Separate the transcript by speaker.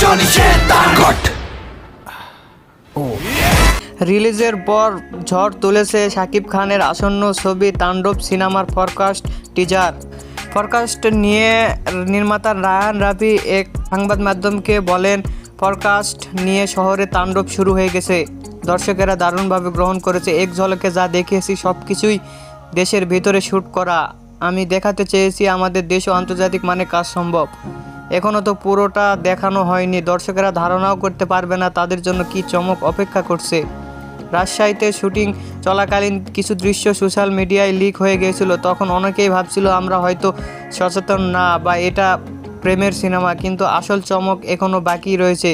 Speaker 1: কাট
Speaker 2: রিলিজের পর ঝড় তুলেছে শাকিব খানের আসন্ন ছবি তাণ্ডব সিনেমার ফরকাস্ট টিজার ফরকাস্ট নিয়ে নির্মাতা রায়ান রাফি এক সংবাদ মাধ্যমকে বলেন ফরকাস্ট নিয়ে শহরে তাণ্ডব শুরু হয়ে গেছে। দর্শকেরা দারুণভাবে গ্রহণ করেছে। এক ঝলকে যা দেখিয়েছি সব কিছুই দেশের ভিতরে শ্যুট করা। আমি দেখাতে চেয়েছি আমাদের দেশ ও আন্তর্জাতিক মানে কাজ সম্ভব। এখনও তো পুরোটা দেখানো হয়নি। দর্শকেরা ধারণাও করতে পারবে না তাদের জন্য কি চমক অপেক্ষা করছে। রাজশাহীতে শুটিং চলাকালীন কিছু দৃশ্য সোশ্যাল মিডিয়ায় লিক হয়ে গিয়েছিল। তখন অনেকেই ভাবছিল, আমরা হয়তো সচেতন না বা এটা প্রেমের সিনেমা। কিন্তু আসল চমক এখনও বাকি রয়েছে।